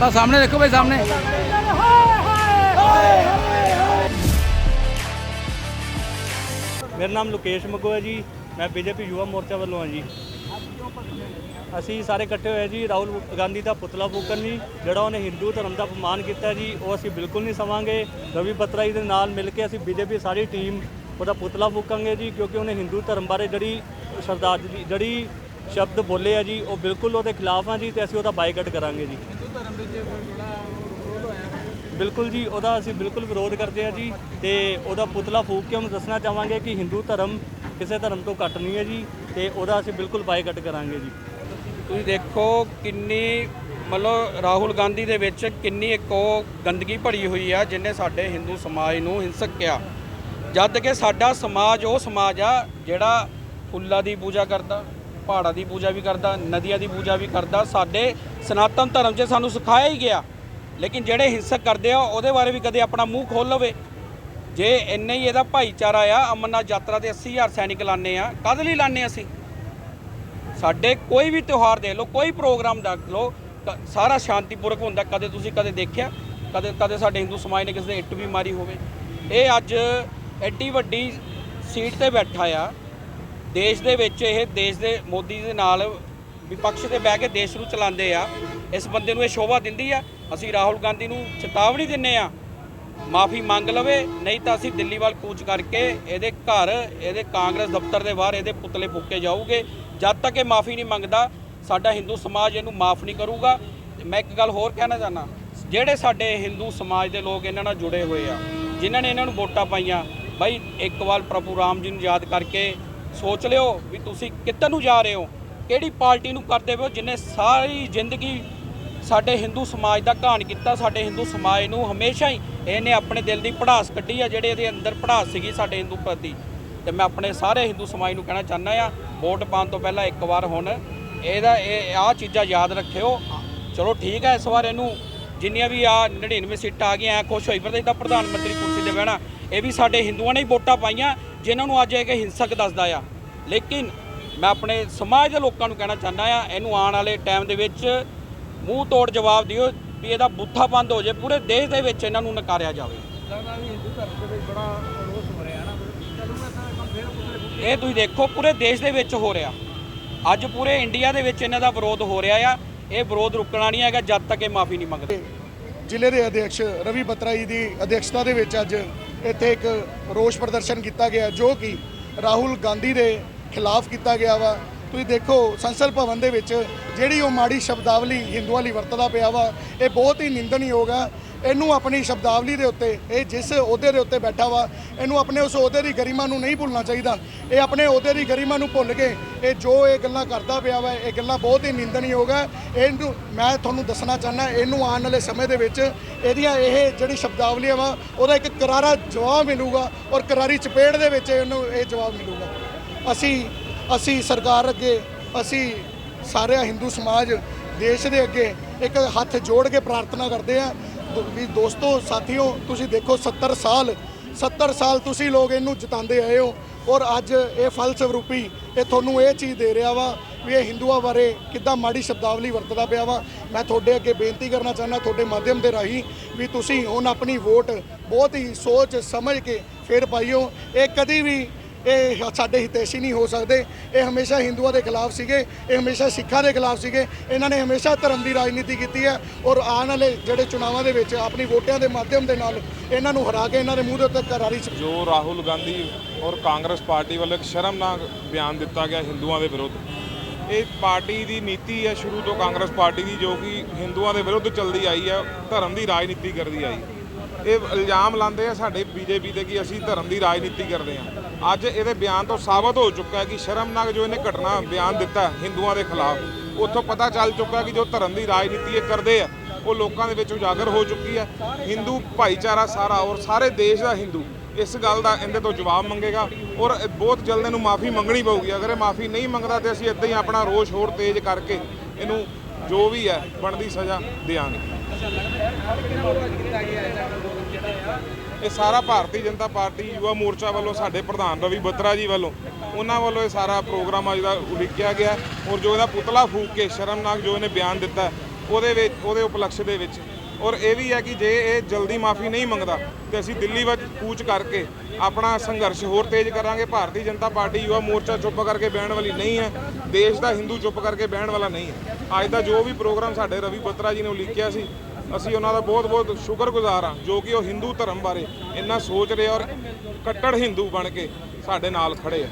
ਤਾਂ ਸਾਹਮਣੇ ਦੇਖੋ ਭਾਈ ਸਾਹਮਣੇ। ਮੇਰਾ ਨਾਮ ਲੋਕੇਸ਼ ਮੱਗੋ ਹੈ ਜੀ। ਮੈਂ ਬੀਜੇਪੀ ਯੁਵਾ ਮੋਰਚਾ ਵੱਲੋਂ ਹਾਂ ਜੀ। ਅਸੀਂ ਸਾਰੇ ਇਕੱਠੇ ਹੋਏ ਜੀ, ਰਾਹੁਲ ਗਾਂਧੀ ਦਾ ਪੁਤਲਾ ਫੂਕਣ ਜੀ ਜਿਹੜਾ ਉਹਨੇ ਹਿੰਦੂ ਧਰਮ ਦਾ ਅਪਮਾਨ ਕੀਤਾ ਜੀ, ਉਹ ਅਸੀਂ ਬਿਲਕੁਲ ਨਹੀਂ ਸਵਾਂਗੇ ਰਵੀ ਬੱਤਰਾ ਜੀ ਦੇ ਨਾਲ ਮਿਲ ਕੇ ਅਸੀਂ ਬੀਜੇਪੀ ਸਾਰੀ ਟੀਮ ਉਹਦਾ ਪੁਤਲਾ ਫੂਕਾਂਗੇ ਜੀ, ਕਿਉਂਕਿ ਉਹਨੇ ਹਿੰਦੂ ਧਰਮ ਬਾਰੇ ਜਿਹੜੀ ਸ਼ਰਦਾਰਜੀ ਜਿਹੜੀ ਸ਼ਬਦ ਬੋਲੇ ਆ ਜੀ ਉਹ ਬਿਲਕੁਲ ਉਹਦੇ ਖਿਲਾਫ ਆ ਜੀ ਤੇ ਅਸੀਂ ਉਹਦਾ ਬਾਈਕਾਟ ਕਰਾਂਗੇ ਜੀ। ਬਿਲਕੁਲ ਜੀ ਉਹਦਾ ਅਸੀਂ ਬਿਲਕੁਲ ਵਿਰੋਧ ਕਰਦੇ ਆ ਜੀ ਤੇ ਉਹਦਾ ਪੁਤਲਾ ਫੂਕ ਕੇ ਉਹਨੂੰ ਦੱਸਣਾ ਚਾਹਾਂਗੇ ਕਿ ਹਿੰਦੂ ਧਰਮ ਕਿਸੇ ਧਰਮ ਤੋਂ ਘੱਟ ਨਹੀਂ ਹੈ ਜੀ ਤੇ ਉਹਦਾ ਅਸੀਂ ਬਿਲਕੁਲ ਬਾਈਕਾਟ ਕਰਾਂਗੇ ਜੀ। ਤੁਸੀਂ ਦੇਖੋ ਕਿੰਨੀ ਮਤਲਬ ਰਾਹੁਲ ਗਾਂਧੀ ਦੇ ਵਿੱਚ ਕਿੰਨੀ ਇੱਕ ਉਹ ਗੰਦਗੀ ਭਰੀ ਹੋਈ ਆ ਜਿਹਨੇ ਸਾਡੇ ਹਿੰਦੂ ਸਮਾਜ ਨੂੰ ਹਿੰਸਕ ਕਿਹਾ। ਜਦ ਕਿ ਸਾਡਾ ਸਮਾਜ ਉਹ ਸਮਾਜ ਆ ਜਿਹੜਾ ਫੁੱਲਾਂ ਦੀ ਪੂਜਾ ਕਰਦਾ। ਪਹਾੜਾਂ ਦੀ ਪੂਜਾ ਵੀ ਕਰਦਾ, ਨਦੀਆਂ ਦੀ ਪੂਜਾ ਵੀ ਕਰਦਾ, ਸਾਡੇ ਸਨਾਤਨ ਧਰਮ 'ਚ ਸਾਨੂੰ ਸਿਖਾਇਆ ਹੀ ਗਿਆ। ਲੇਕਿਨ ਜਿਹੜੇ ਹਿੰਸਕ ਕਰਦੇ ਆ, ਉਹਦੇ ਬਾਰੇ ਵੀ ਕਦੇ ਆਪਣਾ ਮੂੰਹ ਖੋਲ ਲਵੇ। ਜੇ ਇੰਨਾ ਹੀ ਇਹਦਾ ਭਾਈਚਾਰਾ ਆ, ਅਮਰਨਾਥ ਯਾਤਰਾ ਤੇ 80000 ਸੈਨਿਕ ਲਾਣੇ ਆ ਕਦ ਲਈ ਲਾਣੇ ਅਸੀਂ? ਸਾਡੇ ਕੋਈ ਵੀ ਤਿਉਹਾਰ ਦੇ ਲਓ, ਕੋਈ ਪ੍ਰੋਗਰਾਮ ਦੇਖ ਲਓ, ਕ- ਸਾਰਾ ਸ਼ਾਂਤੀਪੂਰਕ ਹੁੰਦਾ, ਕਦੇ ਤੁਸੀਂ ਕਦੇ ਦੇਖਿਆ? ਕਦੇ ਕਦੇ ਸਾਡੇ ਹਿੰਦੂ ਸਮਾਜ ਨੇ ਕਿਸੇ ਦੇ ਇੱਟ ਵੀ ਮਾਰੀ ਹੋਵੇ। ਇਹ ਅੱਜ ਐਡੀ ਵੱਡੀ ਸੀਟ ਤੇ ਬੈਠਾ ਆ ਦੇਸ਼ ਦੇ ਵਿੱਚ ਇਹ ਦੇਸ਼ ਦੇ ਮੋਦੀ ਦੇ ਨਾਲ ਵਿਪਕਸ਼ ਤੇ ਬਹਿ ਕੇ ਦੇਸ਼ ਨੂੰ ਚਲਾਉਂਦੇ ਆ, ਇਸ ਬੰਦੇ ਨੂੰ ਇਹ ਸ਼ੋਭਾ ਦਿੰਦੀ ਆ। ਅਸੀਂ ਰਾਹੁਲ ਗਾਂਧੀ ਨੂੰ ਚੇਤਾਵਨੀ ਦਿੰਨੇ ਆ, ਮਾਫੀ ਮੰਗ ਲਵੇ, ਨਹੀਂ ਤਾਂ ਅਸੀਂ ਦਿੱਲੀ ਵੱਲ ਕੂਚ ਕਰਕੇ ਇਹਦੇ ਘਰ, ਇਹਦੇ ਕਾਂਗਰਸ ਦਫ਼ਤਰ ਦੇ ਬਾਹਰ ਇਹਦੇ ਪੁਤਲੇ ਫੂਕੇ ਜਾਊਗੇ। ਜਦ ਤੱਕ ਇਹ ਮਾਫੀ ਨਹੀਂ ਮੰਗਦਾ, ਸਾਡਾ ਹਿੰਦੂ ਸਮਾਜ ਇਹਨੂੰ ਮਾਫ ਨਹੀਂ ਕਰੂਗਾ। ਮੈਂ ਇੱਕ ਗੱਲ ਹੋਰ ਕਹਿਣਾ ਚਾਹਨਾ ਜਿਹੜੇ ਸਾਡੇ ਹਿੰਦੂ ਸਮਾਜ ਦੇ ਲੋਕ ਇਹਨਾਂ ਨਾਲ ਜੁੜੇ ਹੋਏ ਆ, ਜਿਨ੍ਹਾਂ ਨੇ ਇਹਨਾਂ ਨੂੰ ਵੋਟਾਂ ਪਾਈਆਂ, ਬਾਈ ਇੱਕ ਵਾਰ ਪ੍ਰਭੂ ਰਾਮ ਜੀ ਨੂੰ ਯਾਦ ਕਰਕੇ ਸੋਚ ਲਿਓ ਵੀ ਤੁਸੀਂ ਕਿੱਧਰ ਨੂੰ ਜਾ ਰਹੇ ਹੋ, ਕਿਹੜੀ ਪਾਰਟੀ ਨੂੰ ਕਰਦੇ ਹੋ, ਜਿਨੇ ਸਾਰੀ ਜ਼ਿੰਦਗੀ ਸਾਡੇ ਹਿੰਦੂ ਸਮਾਜ ਦਾ ਘਾਣ ਕੀਤਾ, ਸਾਡੇ ਹਿੰਦੂ ਸਮਾਜ ਨੂੰ ਹਮੇਸ਼ਾ ਹੀ ਇਹਨੇ ਆਪਣੇ ਦਿਲ ਦੀ ਪੜਾਸ ਕੱਢੀ ਆ, ਜਿਹੜੇ ਇਹਦੇ ਅੰਦਰ ਪੜਾਸ ਸੀਗੀ ਸਾਡੇ ਹਿੰਦੂ ਪ੍ਰਤੀ। ਤੇ ਮੈਂ ਆਪਣੇ ਸਾਰੇ ਹਿੰਦੂ ਸਮਾਜ ਨੂੰ ਕਹਿਣਾ ਚਾਹੁੰਦਾ ਆ ਵੋਟ ਪਾਉਣ ਤੋਂ ਪਹਿਲਾਂ ਇੱਕ ਵਾਰ ਹੁਣ ਇਹਦਾ ਇਹ ਆਹ ਚੀਜ਼ਾਂ ਯਾਦ ਰੱਖਿਓ। ਚਲੋ ਠੀਕ ਹੈ ਇਸ ਵਾਰ ਇਹਨੂੰ ਜਿੰਨੀਆਂ ਵੀ ਆ 99 ਸੀਟਾਂ ਆ ਗਈਆਂ, ਐ ਖੁਸ਼ ਹੋਈ ਪਰ ਇਹਦਾ ਪ੍ਰਧਾਨ ਮੰਤਰੀ ਕੁਰਸੀ ਤੇ ਬਹਿਣਾ, ਇਹ ਵੀ ਸਾਡੇ ਹਿੰਦੂਆਂ ਨੇ ਹੀ ਵੋਟਾਂ ਪਾਈਆਂ ਜਿਨ੍ਹਾਂ ਨੂੰ ਅੱਜ ਇਹ ਕਿ ਹਿੰਸਕ ਦੱਸਦਾ ਆ। ਲੇਕਿਨ ਮੈਂ ਆਪਣੇ ਸਮਾਜ ਦੇ ਲੋਕਾਂ ਨੂੰ ਕਹਿਣਾ ਚਾਹੁੰਦਾ ਆ ਇਹਨੂੰ ਆਉਣ ਵਾਲੇ ਟਾਈਮ ਦੇ ਵਿੱਚ ਮੂੰਹ ਤੋੜ ਜਵਾਬ ਦਿਓ ਵੀ ਇਹਦਾ ਬੁੱਥਾ ਬੰਦ ਹੋ ਜਾਏ ਪੂਰੇ ਦੇਸ਼ ਦੇ ਵਿੱਚ ਇਹਨਾਂ ਨੂੰ ਨਕਾਰਿਆ ਜਾਵੇ। ਇਹ ਤੁਸੀਂ ਦੇਖੋ ਪੂਰੇ ਦੇਸ਼ ਦੇ ਵਿੱਚ ਹੋ ਰਿਹਾ। ਅੱਜ ਪੂਰੇ ਇੰਡੀਆ ਦੇ ਵਿੱਚ ਇਹਨਾਂ ਦਾ ਵਿਰੋਧ ਹੋ ਰਿਹਾ ਆ। ਇਹ ਵਿਰੋਧ ਰੁਕਣਾ ਨਹੀਂ ਹੈਗਾ ਜਦ ਤੱਕ ਇਹ ਮਾਫੀ ਨਹੀਂ ਮੰਗਦੇ। ਜ਼ਿਲ੍ਹੇ ਦੇ ਅਧਿਕਸ਼ ਰਵੀ ਬੱਤਰਾ ਜੀ ਦੀ ਅਧਿਕਸ਼ਤਾ ਦੇ ਵਿੱਚ ਅੱਜ ਇੱਥੇ ਇੱਕ ਰੋਸ ਪ੍ਰਦਰਸ਼ਨ ਕੀਤਾ ਗਿਆ ਜੋ ਕਿ ਰਾਹੁਲ ਗਾਂਧੀ ਦੇ ਖਿਲਾਫ ਕੀਤਾ ਗਿਆ ਵਾ। ਤੁਸੀਂ ਦੇਖੋ ਸੰਸਦ ਭਵਨ ਦੇ ਵਿੱਚ ਜਿਹੜੀ ਉਹ ਮਾੜੀ ਸ਼ਬਦਾਵਲੀ ਹਿੰਦੂਆਂ ਲਈ ਵਰਤਦਾ ਪਿਆ ਵਾ, ਇਹ ਬਹੁਤ ਹੀ ਨਿੰਦਣਯੋਗ ਆ। ਇਹਨੂੰ ਆਪਣੀ ਸ਼ਬਦਾਵਲੀ ਦੇ ਉੱਤੇ, ਇਹ ਜਿਸ ਅਹੁਦੇ ਦੇ ਉੱਤੇ ਬੈਠਾ ਵਾ, ਇਹਨੂੰ ਆਪਣੇ ਉਸ ਅਹੁਦੇ ਦੀ ਗਰਿਮਾ ਨੂੰ ਨਹੀਂ ਭੁੱਲਣਾ ਚਾਹੀਦਾ। ਇਹ ਆਪਣੇ ਅਹੁਦੇ ਦੀ ਗਰਿਮਾ ਨੂੰ ਭੁੱਲ ਕੇ, ਇਹ ਜੋ ਇਹ ਗੱਲਾਂ ਕਰਦਾ ਪਿਆ ਵਾ, ਇਹ ਗੱਲਾਂ ਬਹੁਤ ਹੀ ਨਿੰਦਣਯੋਗ ਹੈ ਇਹਨੂੰ ਮੈਂ ਤੁਹਾਨੂੰ ਦੱਸਣਾ ਚਾਹੁੰਦਾ, ਇਹਨੂੰ ਆਉਣ ਵਾਲੇ ਸਮੇਂ ਦੇ ਵਿੱਚ ਇਹਦੀਆਂ ਇਹ ਜਿਹੜੀ ਸ਼ਬਦਾਵਲੀਆਂ ਵਾ, ਉਹਦਾ ਇੱਕ ਕਰਾਰਾ ਜਵਾਬ ਮਿਲੂਗਾ ਔਰ ਕਰਾਰੀ ਚਪੇੜ ਦੇ ਵਿੱਚ ਇਹਨੂੰ ਇਹ ਜਵਾਬ ਮਿਲੂਗਾ। ਅਸੀਂ ਅਸੀਂ ਸਰਕਾਰ ਅੱਗੇ, ਅਸੀਂ ਸਾਰਿਆ ਹਿੰਦੂ ਸਮਾਜ, ਦੇਸ਼ ਦੇ ਅੱਗੇ ਇੱਕ ਹੱਥ ਜੋੜ ਕੇ ਪ੍ਰਾਰਥਨਾ ਕਰਦੇ ਆ ਵੀ ਦੋਸਤੋ, ਸਾਥੀਓ, ਤੁਸੀਂ ਦੇਖੋ 70 ਸਾਲ 70 ਸਾਲ ਤੁਸੀਂ ਲੋਕ ਇਹਨੂੰ ਜਿਤਾਉਂਦੇ ਆਏ ਹੋ ਔਰ ਅੱਜ ਇਹ ਫਲਸਫਰੂਪੀ ਇਹ ਤੁਹਾਨੂੰ ਇਹ ਚੀਜ਼ ਦੇ ਰਿਹਾ ਵਾ ਵੀ ਇਹ ਹਿੰਦੂਆਂ ਬਾਰੇ ਕਿੱਦਾਂ ਮਾੜੀ ਸ਼ਬਦਾਵਲੀ ਵਰਤਦਾ ਪਿਆ ਵਾ। ਮੈਂ ਤੁਹਾਡੇ ਅੱਗੇ ਬੇਨਤੀ ਕਰਨਾ ਚਾਹੁੰਦਾ, ਤੁਹਾਡੇ ਮਾਧਿਅਮ ਦੇ ਰਾਹੀਂ ਵੀ ਤੁਸੀਂ ਹੁਣ ਆਪਣੀ ਵੋਟ ਬਹੁਤ ਹੀ ਸੋਚ ਸਮਝ ਕੇ ਫੇਰ ਪਾਈਓ। ਇਹ ਕਦੀ ਵੀ ਇਹ ਸਾਡੇ ਹਿਤੈਸ਼ੀ ਨਹੀਂ ਹੋ ਸਕਦੇ। ਇਹ ਹਮੇਸ਼ਾ ਹਿੰਦੂਆਂ ਦੇ ਖਿਲਾਫ ਸੀਗੇ, ਇਹ ਹਮੇਸ਼ਾ ਸਿੱਖਾਂ ਦੇ ਖਿਲਾਫ ਸੀਗੇ। ਇਹਨਾਂ ਨੇ ਹਮੇਸ਼ਾ ਧਰਮ ਦੀ ਰਾਜਨੀਤੀ ਕੀਤੀ ਹੈ ਔਰ ਆਉਣ ਵਾਲੇ ਜਿਹੜੇ ਚੁਣਾਵਾਂ ਦੇ ਵਿੱਚ ਆਪਣੀ ਵੋਟਾਂ ਦੇ ਮਾਧਿਅਮ ਦੇ ਨਾਲ ਇਹਨਾਂ ਨੂੰ ਹਰਾ ਕੇ ਇਹਨਾਂ ਦੇ ਮੂੰਹ ਦੇ ਉੱਤੇ ਕਰਾਰੀ ਚ ਜੋ ਰਾਹੁਲ ਗਾਂਧੀ ਔਰ ਕਾਂਗਰਸ ਪਾਰਟੀ ਵੱਲੋਂ ਇੱਕ ਸ਼ਰਮਨਾਕ ਬਿਆਨ ਦਿੱਤਾ ਗਿਆ ਹਿੰਦੂਆਂ ਦੇ ਵਿਰੁੱਧ। ਇਹ ਪਾਰਟੀ ਦੀ ਨੀਤੀ ਹੈ ਸ਼ੁਰੂ ਤੋਂ ਕਾਂਗਰਸ ਪਾਰਟੀ ਦੀ, ਜੋ ਕਿ ਹਿੰਦੂਆਂ ਦੇ ਵਿਰੁੱਧ ਚੱਲਦੀ ਆਈ ਹੈ, ਧਰਮ ਦੀ ਰਾਜਨੀਤੀ ਕਰਦੀ ਆਈ। ਇਹ ਇਲਜ਼ਾਮ ਲਾਉਂਦੇ ਆ ਸਾਡੇ ਬੀਜੇਪੀ ਤੇ ਕਿ ਅਸੀਂ ਧਰਮ ਦੀ ਰਾਜਨੀਤੀ ਕਰਦੇ ਹਾਂ। ਅੱਜ ਇਹਦੇ ਬਿਆਨ ਤੋਂ ਸਾਬਤ ਹੋ ਚੁੱਕਾ ਹੈ ਕਿ ਸ਼ਰਮਨਾਕ ਜੋ ਇਹਨੇ ਘਟਨਾ ਬਿਆਨ ਦਿੱਤਾ ਹਿੰਦੂਆਂ ਦੇ ਖਿਲਾਫ, ਉੱਥੋਂ ਪਤਾ ਚੱਲ ਚੁੱਕਾ ਕਿ ਜੋ ਧਰਮ ਦੀ ਰਾਜਨੀਤੀ ਇਹ ਕਰਦੇ ਆ, ਉਹ ਲੋਕਾਂ ਦੇ ਵਿੱਚ ਉਜਾਗਰ ਹੋ ਚੁੱਕੀ ਹੈ। ਹਿੰਦੂ ਭਾਈਚਾਰਾ ਸਾਰਾ ਔਰ ਸਾਰੇ ਦੇਸ਼ ਦਾ ਹਿੰਦੂ, ਇਸ ਗੱਲ ਦਾ ਇਹਦੇ ਤੋਂ ਜਵਾਬ ਮੰਗੇਗਾ ਔਰ ਬਹੁਤ ਜਲਦ ਇਹਨੂੰ ਮਾਫੀ ਮੰਗਣੀ ਪਊਗੀ। ਅਗਰ ਇਹ ਮਾਫੀ ਨਹੀਂ ਮੰਗਦਾ ਤੇ ਅਸੀਂ ਇਦਾਂ ਹੀ ਆਪਣਾ ਰੋਸ਼ ਹੋਰ ਤੇਜ਼ ਕਰਕੇ ਇਹਨੂੰ ਜੋ ਵੀ ਹੈ ਬਣਦੀ ਸਜ਼ਾ ਦੇਵਾਂਗੇ ਇਹ ਸਾਰਾ ਭਾਰਤੀ ਜਨਤਾ ਪਾਰਟੀ, ਯੁਵਾ ਮੋਰਚਾ ਵੱਲੋਂ ਸਾਡੇ ਪ੍ਰਧਾਨ ਰਵੀ ਬੱਤਰਾ ਜੀ ਵੱਲੋਂ, ਉਹਨਾਂ ਵੱਲੋਂ ਇਹ ਸਾਰਾ ਪ੍ਰੋਗਰਾਮ ਅੱਜ ਦਾ ਉਲੀਕਿਆ ਗਿਆ ਔਰ ਜੋ ਇਹਦਾ ਪੁਤਲਾ ਫੂਕ ਕੇ ਸ਼ਰਮਨਾਕ ਜੋ ਇਹਨੇ ਬਿਆਨ ਦਿੱਤਾ, ਉਹਦੇ ਵਿੱਚ, ਉਹਦੇ ਉਪਲਕਸ਼ ਦੇ ਵਿੱਚ। ਔਰ ਇਹ ਵੀ ਹੈ ਕਿ ਜੇ ਇਹ ਜਲਦੀ ਮਾਫੀ ਨਹੀਂ ਮੰਗਦਾ, ਤੇ ਅਸੀਂ ਦਿੱਲੀ ਵਿੱਚ ਕੂਚ ਕਰਕੇ ਆਪਣਾ ਸੰਘਰਸ਼ ਹੋਰ ਤੇਜ਼ ਕਰਾਂਗੇ। ਭਾਰਤੀ ਜਨਤਾ ਪਾਰਟੀ, ਯੁਵਾ ਮੋਰਚਾ ਚੁੱਪ ਕਰਕੇ ਬਹਿਣ ਵਾਲੀ ਨਹੀਂ ਹੈ, ਦੇਸ਼ ਦਾ ਹਿੰਦੂ ਚੁੱਪ ਕਰਕੇ ਬਹਿਣ ਵਾਲਾ ਨਹੀਂ ਹੈ। ਅੱਜ ਦਾ ਜੋ ਵੀ ਪ੍ਰੋਗਰਾਮ ਸਾਡੇ ਰਵੀ ਬੱਤਰਾ ਜੀ ਨੇ ਉਲੀਕਿਆ ਸੀ ਅਸੀਂ ਉਹਨਾਂ ਦਾ ਬਹੁਤ-ਬਹੁਤ ਸ਼ੁਕਰਗੁਜ਼ਾਰ ਹਾਂ, ਜੋ ਕਿ ਉਹ ਹਿੰਦੂ ਧਰਮ ਬਾਰੇ ਇੰਨਾ ਸੋਚ ਰਹੇ ਔਰ ਕੱਟੜ ਹਿੰਦੂ ਬਣ ਕੇ ਸਾਡੇ ਨਾਲ ਖੜੇ ਆ।